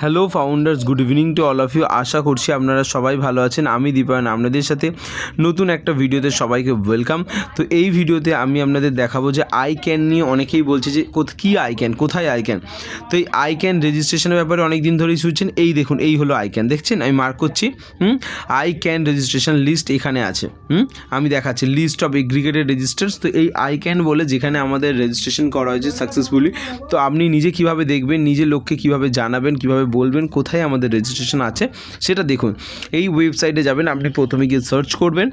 Hello founders good evening to all of you আশা করছি আপনারা সবাই ভালো আছেন। আমি দীপায়ন, আপনাদের সাথে নতুন একটা ভিডিওতে সবাইকে ওয়েলকাম তো এই ভিডিওতে আমি আপনাদের দেখাবো যে আই ক্যান নিয়ে অনেকেই বলছে যে কী আই ক্যান কোথায় আই ক্যান তো এই আই ক্যান রেজিস্ট্রেশনের ব্যাপারে অনেক দিন ধরেই শুনছেন। এই দেখুন, এই হলো আই ক্যান দেখছেন? আমি মার্ক করছি। হুম? আই ক্যান রেজিস্ট্রেশন লিস্ট এখানে আছে। হুম? আমি দেখাচ্ছি। লিস্ট অফ এগ্রিগেটেড রেজিস্টার্স তো এই আই ক্যান বলে যেখানে আমাদের রেজিস্ট্রেশন করা হয়েছে সাকসেসফুলি তো আপনি নিজে কীভাবে দেখবেন নিজে লোককে কীভাবে জানাবেন, কীভাবে বলবেন, কোথায় আমাদের রেজিস্ট্রেশন আছে, সেটা দেখুন। এই ওয়েবসাইটে যাবেন, আপনি প্রথমে গিয়ে সার্চ করবেন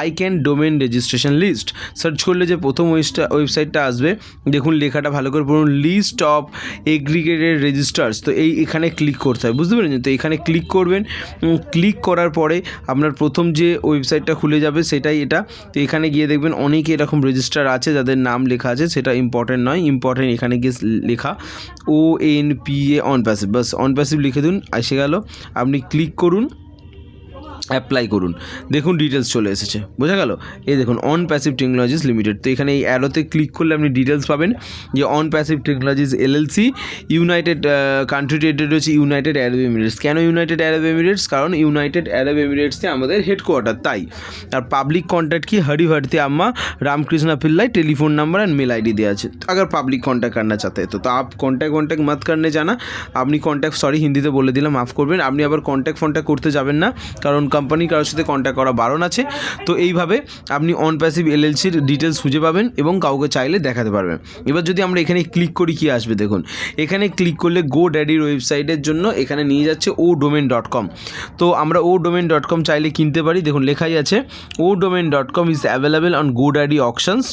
ICANN domain registration list search করলে যে প্রথম ওয়েবসাইটটা আসবে, দেখুন লেখাটা ভালো করে পড়ুন লিস্ট অফ এগ্রিগেটেড রেজিস্টার্স তো এই এখানে ক্লিক করতে হয়, বুঝতে পেরেছেন? তো এখানে ক্লিক করবেন ক্লিক করার পরে আপনার প্রথম যে ওয়েবসাইটটা খুলে যাবে, সেটাই এটা। তো এখানে গিয়ে দেখবেন, অনেকে এরকম রেজিস্টার আছে, যাদের নাম লেখা আছে, সেটা ইম্পর্টেন্ট নয় ইম্পর্টেন্ট এখানে গিয়ে লেখা O N P A OnPassive bus on passive লিখে দিন এসে গেল। আপনি ক্লিক করুন অ্যাপ্লাই করুন দেখুন ডিটেলস চলে এসেছে বোঝা গেল এই দেখুন অন প্যাসিভ টেকনোলজিস লিমিটেড তো এখানে এই অ্যারোতে ক্লিক করলে আপনি ডিটেলস পাবেন যে on Passive Technologies LLC United country rated রয়েছে ইউনাইটেড আরব এমিরেটস কেন ইউনাইটেড আরব এমিরেটস কারণ ইউনাইটেড আরব এমিরেটসে আমাদের হেডকোয়ার্টার তাই আর পাবলিক কন্ট্যাক্ট কি Hari Bharati Amma Ramakrishna Pillai telephone number and mail ID दिया है अगर पब्लिक कांटेक्ट करना चाहते हैं तो, तो आप কন্ট্যাক্ট কন্ট্যাক্ট মত করনে জানা আপনি কন্ট্যাক্ট সরি হিন্দিতে বলে দিলাম মাফ করবেন আপনি আবার কন্ট্যাক্ট ফন্ট্যাক্ট করতে যাবেন না কারণ কোম্পানি কারোর সাথে কন্ট্যাক্ট করা বারণ আছে, তো এইভাবে আপনি অন প্যাসিভ এলএলসির ডিটেলস খুঁজে পাবেন এবং কাউকে চাইলে দেখাতে পারবেন। এবার যদি আমরা এখানে ক্লিক করি, কি আসবে দেখুন। এখানে ক্লিক করলে গো ড্যাডির ওয়েবসাইটের জন্য এখানে নিয়ে যাচ্ছে ও ডোমেন ডট কম তো আমরা ও ডোমেন ডট কম চাইলে কিনতে পারি। দেখুন, লেখাই আছে O domain dot com is available on GoDaddy options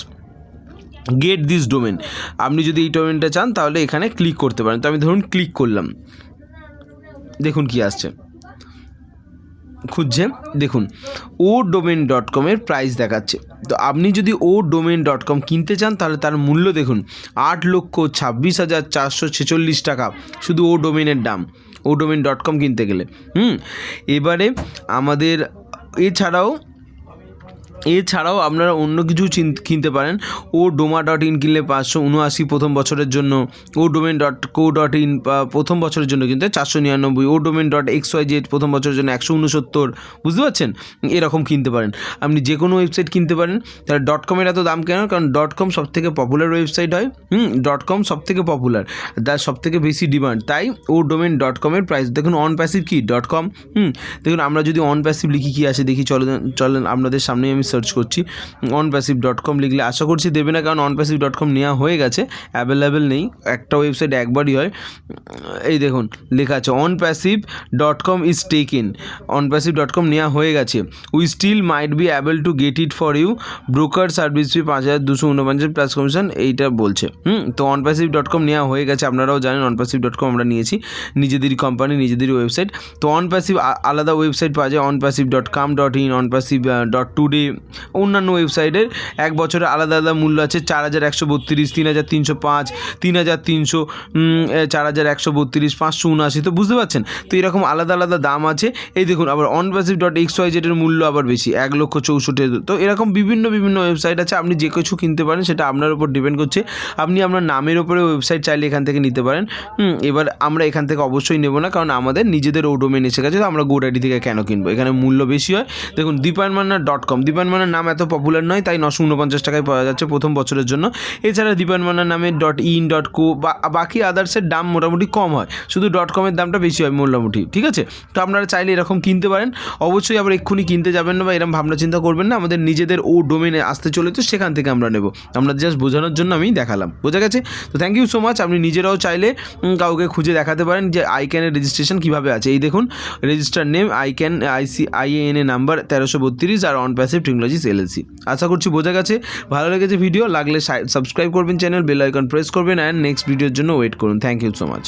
get this domain আপনি যদি এই ডোমেনটা চান, তাহলে এখানে ক্লিক করতে পারেন। তো আমি ধরুন ক্লিক করলাম। দেখুন কি আসছে। খুঁজছে দেখুন ও ডোমেন ডট কমের প্রাইস দেখাচ্ছে। তো আপনি যদি ও ডোমেন ডট কম কিনতে চান, তাহলে তার মূল্য দেখুন, আট লক্ষ ছাব্বিশ হাজার চারশো ছেচল্লিশ টাকা, শুধু ও ডোমেনের দাম ও ডোমেন ডট কম কিনতে গেলে। হুম, এবারে আমাদের, এছাড়াও এছাড়াও আপনারা অন্য কিছু কিনতে পারেন। ও ডোমা ডট ইন কিনলে পাঁচশো উনআশি প্রথম বছরের জন্য, O domain dot co dot in প্রথম বছরের জন্য কিনতে চারশো নিরানব্বই, O domain dot X Y Z প্রথম বছরের জন্য একশো উনসত্তর। বুঝতে পারছেন? এরকম কিনতে পারেন। আপনি যে কোনো ওয়েবসাইট কিনতে পারেন। তাহলে ডট কমের এত দাম কেন? কারণ ডট কম সব থেকে পপুলার ওয়েবসাইট হয়। হুম, ডট কম সব থেকে পপুলার তার সব থেকে বেশি ডিমান্ড তাই ও ডোমেন ডট কমের প্রাইস দেখুন অন প্যাসিভ কি? ডট কম হুম, দেখুন, আমরা যদি অন প্যাসিভ লিখি কি আছে দেখি, চলেন চলেন, আপনাদের সামনে আমি সার্চ করছি। অন প্যাসিভ ডট কম লিখলে আশা করছি দেবে না, কারণ অন প্যাসিভ ডট কম নেওয়া হয়ে গেছে অ্যাভেলেবেল নেই। একটা ওয়েবসাইট একবারই হয়। এই দেখুন, লেখা আছে OnPassive dot com is taken OnPassive dot com নেওয়া হয়ে গেছে। We still might be able to get it for you broker service fee পাঁচ হাজার দুশো উনপঞ্চাশ প্লাস কমিশন এইটা বলছে। হুম, তো অন প্যাসিভ ডট কম নেওয়া হয়ে গেছে, আপনারাও জানেন অন প্যাসিভ ডট কম আমরা নিয়েছি। নিজেদেরই কোম্পানি নিজেদেরই ওয়েবসাইট তো অন প্যাসিভ আলাদা ওয়েবসাইট পাওয়া যায় OnPassive dot com dot in OnPassive dot today অন্যান্য ওয়েবসাইটের এক বছরে আলাদা আলাদা মূল্য আছে চার হাজার একশো বত্রিশ, তিন হাজার তিনশো পাঁচ, তিন হাজার তিনশো চার হাজার একশো বত্রিশ, পাঁচশো উনআশি, তো বুঝতে পারছেন? তো এরকম আলাদা আলাদা দাম আছে। এই দেখুন, আবার on passive dot X Y জেডের মূল্য আবার বেশি, এক লক্ষ চৌষট্টি। তো এরকম বিভিন্ন বিভিন্ন ওয়েবসাইট আছে, আপনি যে কিছু কিনতে পারেন, সেটা আপনার উপর ডিপেন্ড করছে। আপনি আপনার নামের উপরে ওয়েবসাইট চাইলে এখান থেকে নিতে পারেন। এবার আমরা এখান থেকে অবশ্যই নেব না, কারণ আমাদের নিজেদের ওডোমেন এসে গেছে, তো আমরা গোডাডি থেকে কেন কিনবো? এখানে মূল্য বেশি হয়। দেখুন দীপায়ন মান্না ডট কম দীপায়ন মান্নার নাম এত পপুলার নয়, তাই নশো উনপঞ্চাশ টাকায় পাওয়া যাচ্ছে প্রথম বছরের জন্য। এছাড়া দীপায়ন মান্নার নামে ডট ইন ডট কো বা, বাকি আদার্সের দাম মোটামুটি কম হয়। শুধু ডট কমের দামটা বেশি হয় মোটামুটি ঠিক আছে? তো আপনারা চাইলে এরকম কিনতে পারেন। অবশ্যই আবার এক্ষুনি কিনতে যাবেন না বা এরকম ভাবনা চিন্তা করবেন না। আমাদের নিজেদের ও ডোমেনে আসতে চলেছে, সেখান থেকে আমরা নেব। আমরা জাস্ট বোঝানোর জন্য আমি দেখালাম, বোঝা গেছে? তো থ্যাংক ইউ সো মাচ আপনি নিজেরাও চাইলে কাউকে খুঁজে দেখাতে পারেন যে আইক্যানের রেজিস্ট্রেশন কীভাবে আছে। এই দেখুন register name I ICANN IC IANA number তেরোশো বত্রিশ আর অন প্যাসিভ টেকনোলজিস এলএলসি। আশা করছি বোঝা গেছে। ভালো লেগেছে ভিডিও লাগলে সাবস্ক্রাইব করবেন চ্যানেল বেল আইকন প্রেস করবেন অ্যান্ড নেক্সট ভিডিওর জন্য ওয়েট করুন। Thank you so much